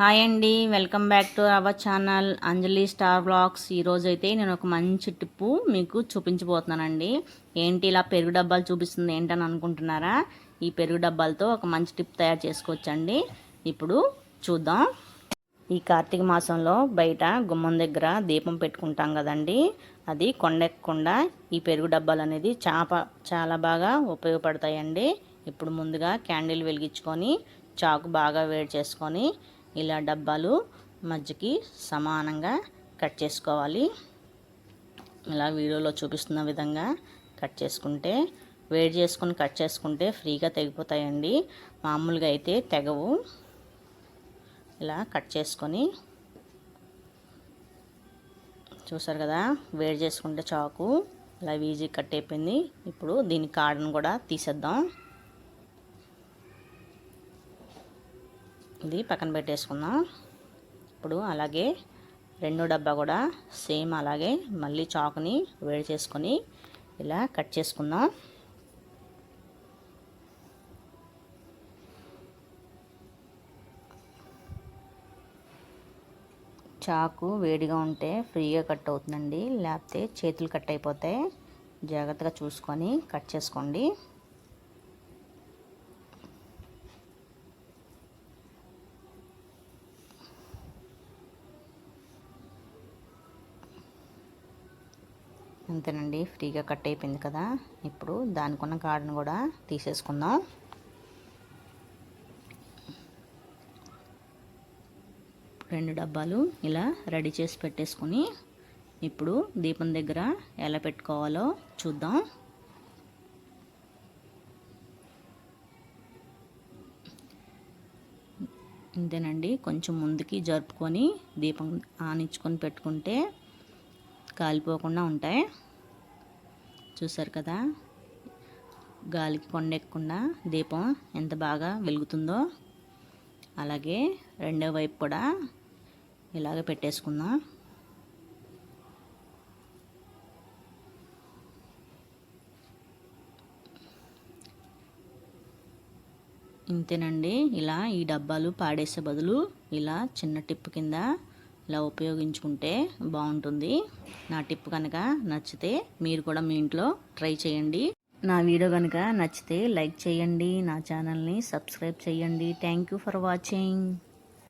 Hi అండి welcome back to our channel Anjali star blogs. ఈరోజు అయితే నేను ఒక మంచి టిప్పు మీకు చూపించబోతున్నానండి. ఏంటి ఇలా పెరుగు డబ్బాలు చూపిస్తుంది ఏంటని అనుకుంటున్నారా? ఈ పెరుగు డబ్బాలతో ఒక మంచి టిప్ తయారు చేసుకోవచ్చండి. ఇప్పుడు చూద్దాం. ఈ కార్తీక మాసంలో బయట గుమ్మం దగ్గర దీపం పెట్టుకుంటాం కదండి. అది కొండెక్కకుండా ఈ పెరుగు డబ్బాలు అనేది చాప చాలా బాగా ఉపయోగపడతాయండి. ఇప్పుడు ముందుగా క్యాండిల్ వెలిగించుకొని చాకు బాగా వేడి చేసుకొని ఇలా డబ్బాలు మధ్యకి సమానంగా కట్ చేసుకోవాలి. ఇలా వీడియోలో చూపిస్తున్న విధంగా కట్ చేసుకుంటే వేడి చేసుకొని కట్ చేసుకుంటే ఫ్రీగా తెగిపోతాయండి. మామూలుగా అయితే తెగవు. ఇలా కట్ చేసుకొని చూసారు కదా వేడి చేసుకుంటే చాకు. ఇలా ఈజీ కట్ అయిపోయింది. ఇప్పుడు దీని కాడను కూడా తీసేద్దాం. ఇది పక్కన పెట్టేసుకుందాం. ఇప్పుడు అలాగే రెండో డబ్బా కూడా సేమ్ అలాగే మళ్ళీ చాకుని వేడి చేసుకొని ఇలా కట్ చేసుకుందాం. చాకు వేడిగా ఉంటే ఫ్రీగా కట్ అవుతుందండి. లేకపోతే చేతులు కట్ అయిపోతాయి జాగ్రత్తగా చూసుకొని కట్ చేసుకోండి. అంతేనండి ఫ్రీగా కట్ అయిపోయింది కదా. ఇప్పుడు దానికి ఉన్న కార్డును కూడా తీసేసుకుందాం. రెండు డబ్బాలు ఇలా రెడీ చేసి పెట్టేసుకుని ఇప్పుడు దీపం దగ్గర ఎలా పెట్టుకోవాలో చూద్దాం. ఇంతేనండి కొంచెం ముందుకి జరుపుకొని దీపం ఆనించుకొని పెట్టుకుంటే కాలిపోకుండా ఉంటాయి. చూసారు కదా? గాలికి కొండెక్కకుండా దీపం ఎంత బాగా వెలుగుతుందో. అలాగే రెండో వైపు కూడా ఇలాగ పెట్టేసుకుందాం. ఇంతేనండి. ఇలా ఈ డబ్బాలు పాడేసే బదులు ఇలా చిన్న టిప్ కింద ఇలా ఉపయోగించుకుంటే బాగుంటుంది. నా టిప్ కనుక నచ్చితే మీరు కూడా మీ ఇంట్లో ట్రై చేయండి. నా వీడియో కనుక నచ్చితే లైక్ చేయండి. నా ఛానల్ని సబ్స్క్రైబ్ చేయండి. Thank you for watching.